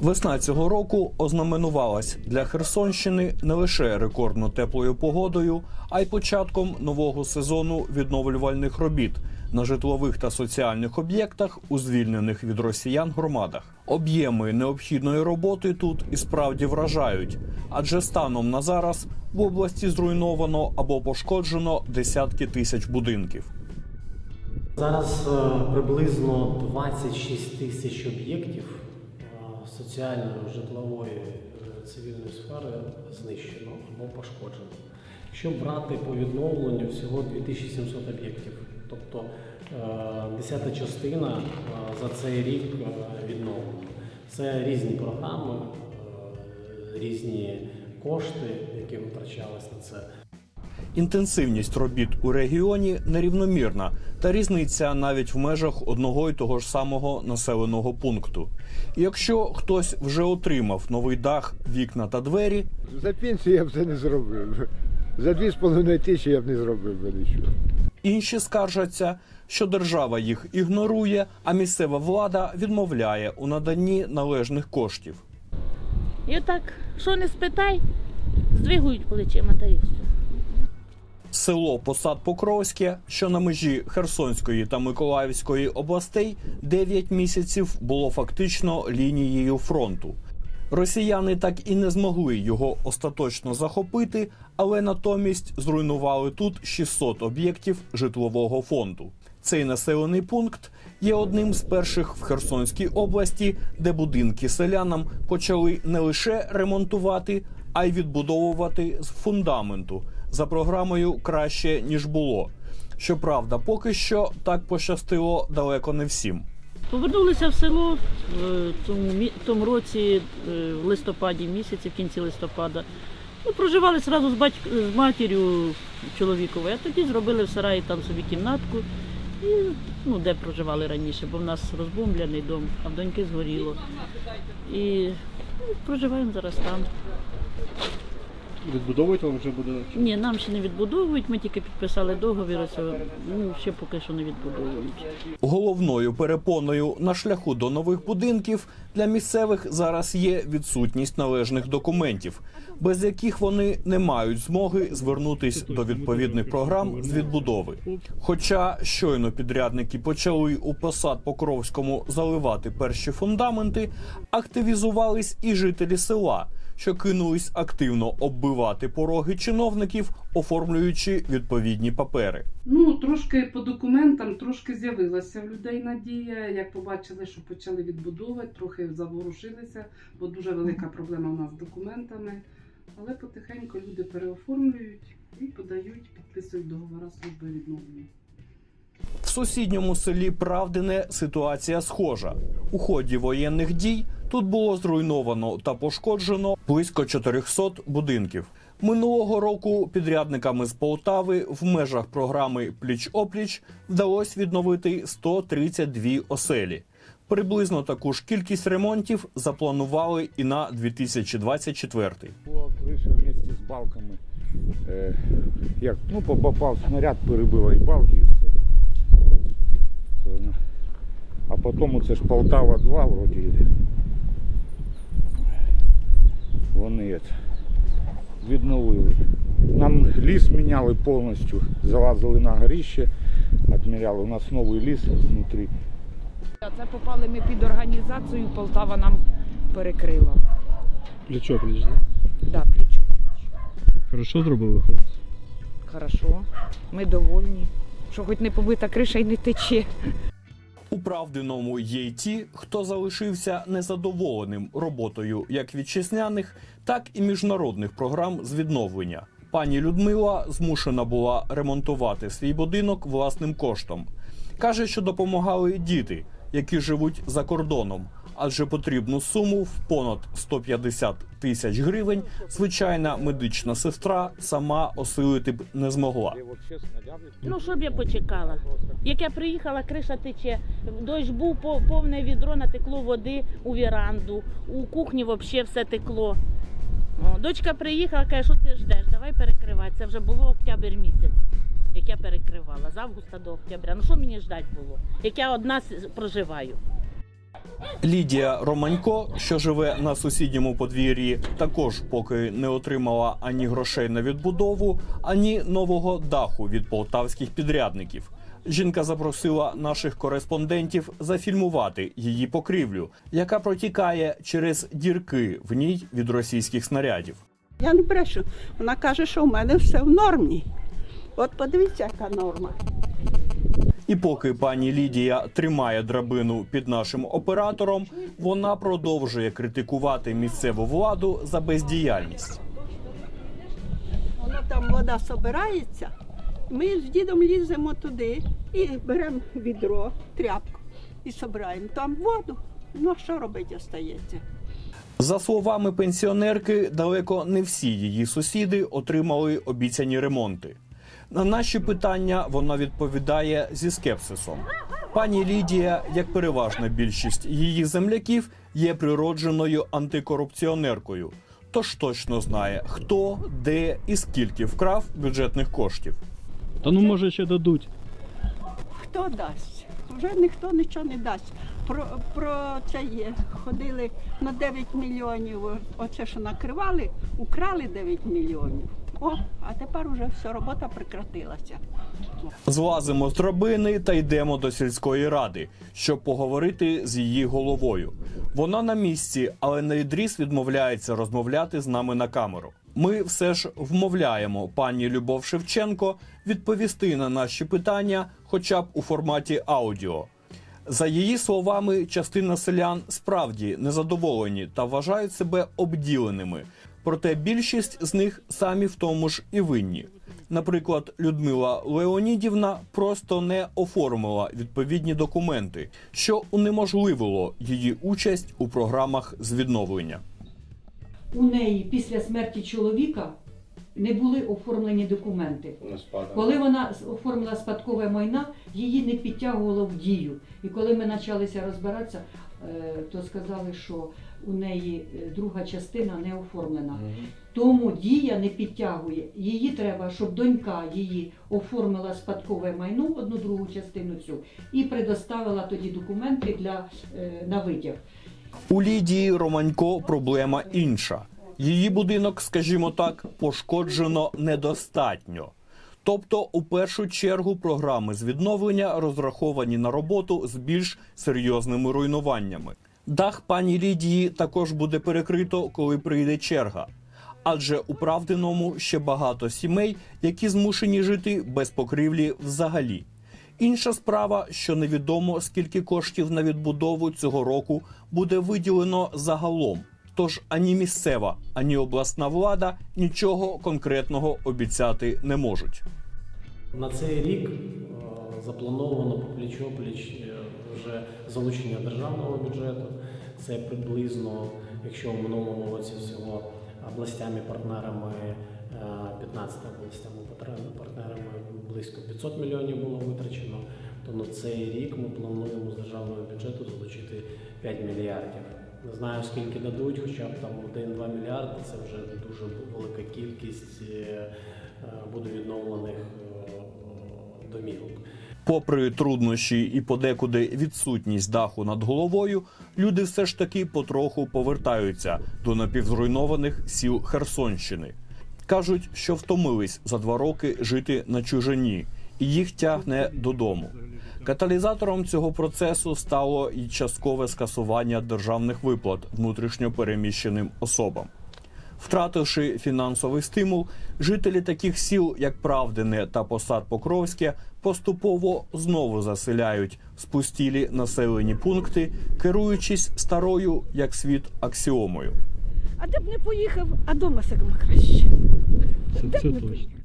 Весна цього року ознаменувалась для Херсонщини не лише рекордно теплою погодою, а й початком нового сезону відновлювальних робіт на житлових та соціальних об'єктах у звільнених від росіян громадах. Об'єми необхідної роботи тут і справді вражають, адже станом на зараз в області зруйновано або пошкоджено десятки тисяч будинків. Зараз е, приблизно 26 тисяч об'єктів соціальної, житлової, е, цивільної сфери знищено або пошкоджено. Якщо брати по відновленню всього 2700 об'єктів, тобто е, десята частина е, за цей рік відновлена. Це різні програми, різні кошти, які витрачались на це. Інтенсивність робіт у регіоні нерівномірна та різниця навіть в межах одного й того ж самого населеного пункту. І якщо хтось вже отримав новий дах, вікна та двері, За пенсію я б це не зробив. За 2,5 тисячі я б не зробив би нічого. інші скаржаться, що держава їх ігнорує, а місцева влада відмовляє у наданні належних коштів. І отак, що не спитай, здвигують плечима та і все. Село Посад Покровське, що на межі Херсонської та Миколаївської областей, 9 місяців було фактично лінією фронту. Росіяни так і не змогли його остаточно захопити, але натомість зруйнували тут 600 об'єктів житлового фонду. Цей населений пункт є одним з перших в Херсонській області, де будинки селянам почали не лише ремонтувати, а й відбудовувати з фундаменту за програмою краще ніж було. Щоправда, поки що так пощастило далеко не всім. Повернулися в село в тому, тому році, е, в листопаді місяці, в кінці листопада. Ну, проживали одразу з, батьк... з матір'ю чоловіковою, а тоді зробили в сараї там собі кімнатку. І, ну, де проживали раніше, бо в нас розбомблений дом, а в доньки згоріло. І ну, проживаємо зараз там. Відбудовують вам вже буде? Ні, нам ще не відбудовують, ми тільки підписали договір, ось, ну, ще поки що не відбудовують. Головною перепоною на шляху до нових будинків для місцевих зараз є відсутність належних документів, без яких вони не мають змоги звернутись до відповідних програм з відбудови. Хоча щойно підрядники почали у посад Покровському заливати перші фундаменти, активізувались і жителі села. Що кинулись активно оббивати пороги чиновників, оформлюючи відповідні папери. Ну, трошки по документам, трошки з'явилася в людей надія. Як побачили, що почали відбудовувати, трохи заворушилися, бо дуже велика проблема в нас з документами. Але потихеньку люди переоформлюють і подають, підписують договори служби відновлення. В сусідньому селі Правдине ситуація схожа. У ході воєнних дій тут було зруйновано та пошкоджено близько 400 будинків. Минулого року підрядниками з Полтави в межах програми Пліч опліч вдалося відновити 132 оселі. Приблизно таку ж кількість ремонтів запланували і на 2024. Була криша вместе з балками. Е, як, ну, попав снаряд, перебило і балки, і все. Е, А потім це ж Полтава 2 вроді. Вони відновили. Нам ліс міняли повністю, залазили на горище, відміряли. У нас новий ліс внутрі. Це попали ми під організацію, Полтава нам перекрила. Плечо пліч, да? Да, пліч. Хорошо зробили хлопці? Хорошо. Ми довольні. Що хоч не побита криша і не тече. У правдиному є й ті, хто залишився незадоволеним роботою як вітчизняних, так і міжнародних програм з відновлення. Пані Людмила змушена була ремонтувати свій будинок власним коштом. каже, що допомагали діти, які живуть за кордоном. Адже потрібну суму в понад 150 тисяч гривень звичайна медична сестра сама осилити б не змогла. Ну, що б я почекала? Як я приїхала, криша тече, дощ був по- повне відро, натекло води у віранду, у кухні взагалі все текло. Дочка приїхала, каже, що ти ждеш, давай перекривай. Це вже було октябрь місяць, як я перекривала, з августа до октября. Ну що мені ждати було? Як я одна проживаю? Лідія Романько, що живе на сусідньому подвір'ї, також поки не отримала ані грошей на відбудову, ані нового даху від полтавських підрядників. Жінка запросила наших кореспондентів зафільмувати її покрівлю, яка протікає через дірки в ній від російських снарядів. Я не брешу. Вона каже, що в мене все в нормі. От подивіться, яка норма. І поки пані Лідія тримає драбину під нашим оператором, вона продовжує критикувати місцеву владу за бездіяльність. Воно там вода собирається. Ми з дідом ліземо туди і беремо відро, тряпку і собираємо там воду. Ну а що робити остається? За словами пенсіонерки, далеко не всі її сусіди отримали обіцяні ремонти. На наші питання вона відповідає зі скепсисом. Пані Лідія, як переважна більшість її земляків, є природженою антикорупціонеркою, тож точно знає, хто, де і скільки вкрав бюджетних коштів. Та ну може ще дадуть. Хто дасть? Вже ніхто нічого не дасть. Про, про це є. Ходили на 9 мільйонів. Оце що накривали, украли 9 мільйонів. О, а тепер вже все, робота прекратилася. Злазимо з драбини та йдемо до сільської ради, щоб поговорити з її головою. Вона на місці, але на відріз відмовляється розмовляти з нами на камеру. Ми все ж вмовляємо пані Любов Шевченко відповісти на наші питання, хоча б у форматі аудіо. За її словами, частина селян справді незадоволені та вважають себе обділеними. Проте більшість з них самі в тому ж і винні. Наприклад, Людмила Леонідівна просто не оформила відповідні документи, що унеможливило її участь у програмах з відновлення. у неї після смерті чоловіка не були оформлені документи. Коли вона оформила спадкове майна, її не підтягувало в дію. І коли ми почалися розбиратися, е, то сказали, що у неї е, друга частина не оформлена. Тому дія не підтягує. Її треба, щоб донька її оформила спадкове майно, одну другу частину цю, і предоставила тоді документи для, е, на витяг. У Лідії Романько проблема інша. Її будинок, скажімо так, пошкоджено недостатньо. Тобто, у першу чергу, програми з відновлення розраховані на роботу з більш серйозними руйнуваннями. Дах пані Лідії також буде перекрито, коли прийде черга. Адже у правдиному ще багато сімей, які змушені жити без покрівлі взагалі. Інша справа, що невідомо скільки коштів на відбудову цього року буде виділено загалом. Тож ані місцева, ані обласна влада нічого конкретного обіцяти не можуть. На цей рік е, заплановано пліч-опліч е, вже залучення державного бюджету. Це приблизно, якщо в минулому році всього областями-партнерами, е, 15 областями партнерами близько 500 мільйонів було витрачено, то на цей рік ми плануємо з державного бюджету залучити 5 мільярдів. Не знаю, скільки дадуть, хоча б там 1-2 мільярди, це вже дуже велика кількість е, е, буде відновлених е, домівок. Попри труднощі і подекуди відсутність даху над головою, люди все ж таки потроху повертаються до напівзруйнованих сіл Херсонщини. Кажуть, що втомились за два роки жити на чужині, і їх тягне додому. Каталізатором цього процесу стало і часткове скасування державних виплат внутрішньо переміщеним особам. Втративши фінансовий стимул, жителі таких сіл, як Правдине та Посад Покровське, поступово знову заселяють спустілі населені пункти, керуючись старою як світ аксіомою. А де б не поїхав, а дома себе краще. Це, це точно.